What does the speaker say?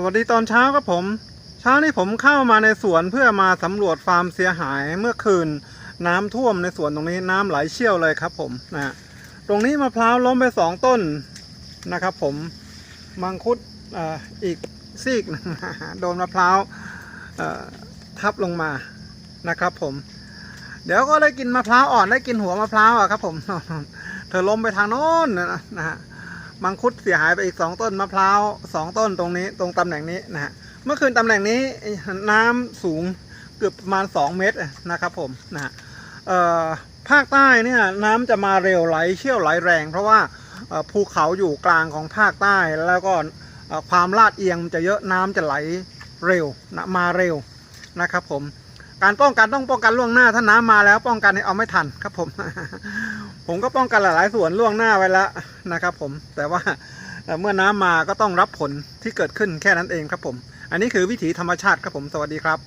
สวัสดีตอนเช้าครับผม เช้านี้ผมเข้ามาในสวนเพื่อมาสำรวจฟาร์มเสียหายเมื่อคืน น้ำท่วมในสวนตรงนี้น้ำไหลเชี่ยวเลยครับผมนะฮะตรงนี้มะพร้าวล้มไปสองต้นนะครับ ผมมังคุดออีกซีกโดนมะพร้าวทับลงมานะครับ ผม เดี๋ยวก็ได้กินมะพร้าวอ่อนได้กินหัวมะพร้าวอะครับ ผม เธอล้มไปทางโน้นนะนะฮะ มังคุดเสียหายไปอีกสองต้นมะพร้าวสองต้นตรงนี้ตรงตำแหน่งนี้นะฮะเมื่อคืนตำแหน่งนี้น้ำสูงเกือบประมาณสองเมตรนะครับผมนะฮะภาคใต้เนี่ยน้ำจะมาเร็วไหลเชี่ยวไหลแรง เพราะว่าภูเขาอยู่กลางของภาคใต้ แล้วก็ความลาดเอียงจะเยอะน้ำจะไหลเร็วนะมาเร็วนะครับผมการป้องกันต้องป้องกันล่วงหน้าถ้าน้ำมาแล้วป้องกันให้เอาไม่ทันครับผม ผมก็ป้องกันหลายๆส่วนล่วงหน้าไว้แล้ว นะครับผมแต่ว่าเมื่อน้ำมาก็ต้องรับผลที่เกิดขึ้นแค่นั้นเองครับผม อันนี้คือวิถีธรรมชาติครับผมสวัสดีครับ